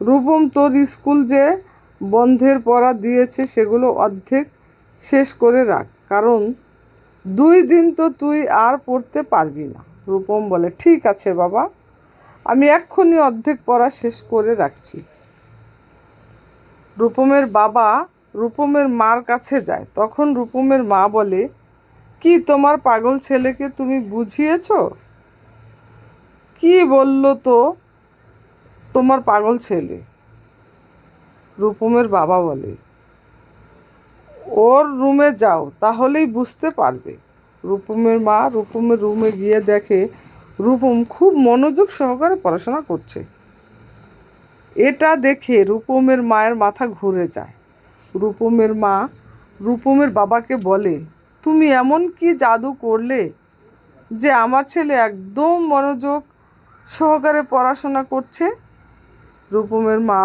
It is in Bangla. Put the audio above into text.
রূপম তোর স্কুল যে বন্ধের পড়া দিয়েছে সেগুলো অর্ধেক শেষ করে রাখ। কারণ দুই দিন তো তুই আর পড়তে পারবি না। রূপম বলে, ঠিক আছে বাবা, আমি এক্ষুনি অর্ধেক পড়া শেষ করে রাখছি। রূপমের বাবা রূপমের মার কাছে যায়। তখন রূপমের মা বলে, কি তোমার পাগল ছেলেকে তুমি বুঝিয়েছ? কি বলল তো? তোমার পাগল ছেলে, রূপমের বাবা বলে। ওর রুমে যাও, তাহলেই বুঝতে পারবে। রূপমের মা রূপমের রুমে গিয়ে দেখে রূপম খুব মনোযোগ সহকারে পড়াশোনা করছে। এটা দেখে রূপমের মায়ের মাথা ঘুরে যায়। রূপমের মা রূপমের বাবাকে বলে, তুমি এমন কি জাদু করলে যে আমার ছেলে একদম মনোযোগ সহকারে পড়াশোনা করছে? রূপমের মা